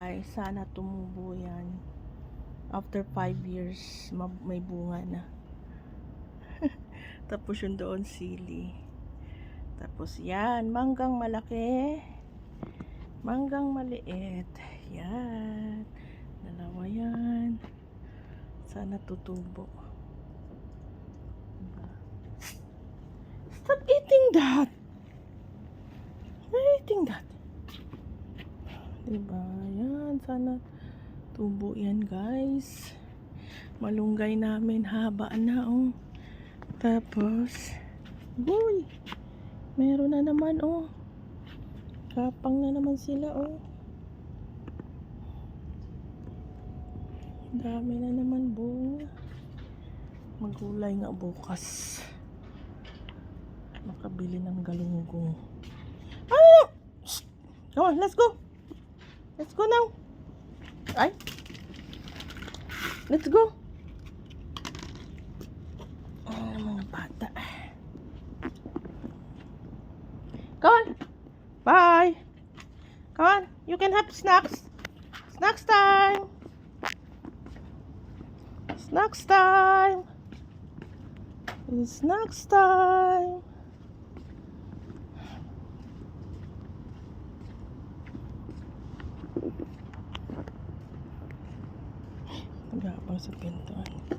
Ay, sana tumubo yan. After 5 years, ma- may bunga na. Tapos yung doon, sili. Tapos yan, manggang malaki. Manggang maliit. Yan. Dalawa yan. Sana tutubo. Diba? Stop eating that! Why eating that? Diba? Yan. Sana tubo yan, guys. Malunggay namin. Haba na, oh. Tapos, uy, meron na naman, oh. Kapang na naman sila, oh. Dami na naman bunga. Magulay nga bukas. Makabili ng galunggong. Ah! Come on, let's go. Let's go now. Ay. Let's go. Ah, mga bata. Come on. Bye. Come on. You can have snacks. Snacks time. Snacks time. Snacks time. Nagapang sa pintuan.